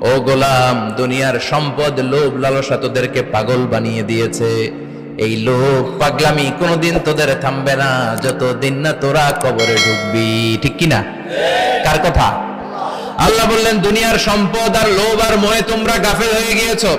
ও গোলাম, দুনিয়ার সম্পদ, লোভ, লালসা তোদেরকে পাগল বানিয়ে দিয়েছে। এই লোভ, পাগলামি কোনোদিন তোদের থামবে না, যতদিন না তোরা কবরে ঢুকবি। ঠিক কি না? কার কথা? আল্লাহ বললেন, দুনিয়ার সম্পদ আর লোভ আর মোহে তোমরা গাফেল হয়ে গিয়েছো।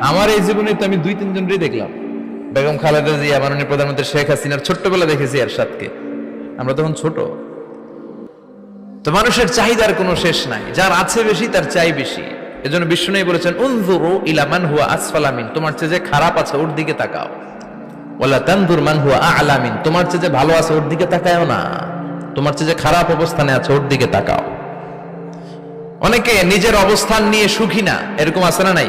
আমার এই জীবনে তো আমি দুই তিনজনই দেখলাম। বেগম খালেদা জিয়া, মাননীয় প্রধানমন্ত্রী শেখ হাসিনার ছোট্টবেলা দেখেছি এরশাদকে। আমরা তখন ছোট। তো মানুষের চাহিদার কোনো শেষ নাই। যার আছে বেশি, তার চাই বেশি। এজন্য বিষ্ণু বলেছেন, উনজুরু ইলা মান হুয়া আসফালামিন তোমার চেয়ে যে খারাপ আছে, ওর দিকে তাকাও। ওলা তানজুর মান হুয়া আলামিন তোমার চেয়ে যে ভালো আছে, ওর দিকে তাকায়ও না। তোমার চেয়ে যে খারাপ অবস্থানে আছে, ওর দিকে তাকাও। অনেকে নিজের অবস্থান নিয়ে সুখী না, এরকম আছে না নাই?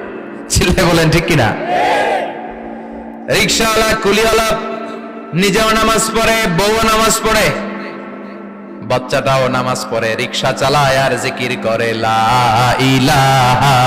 ছেলে বলেন, ঠিক কিনা? রিক্সাওয়ালা, কুলিওয়ালা, নিজেও নামাজ পড়ে বউ নামাজ পড়ে, বাচ্চাটাও নামাজ পড়ে, রিক্সা চালায় আর জিকির করে, লা ইলাহা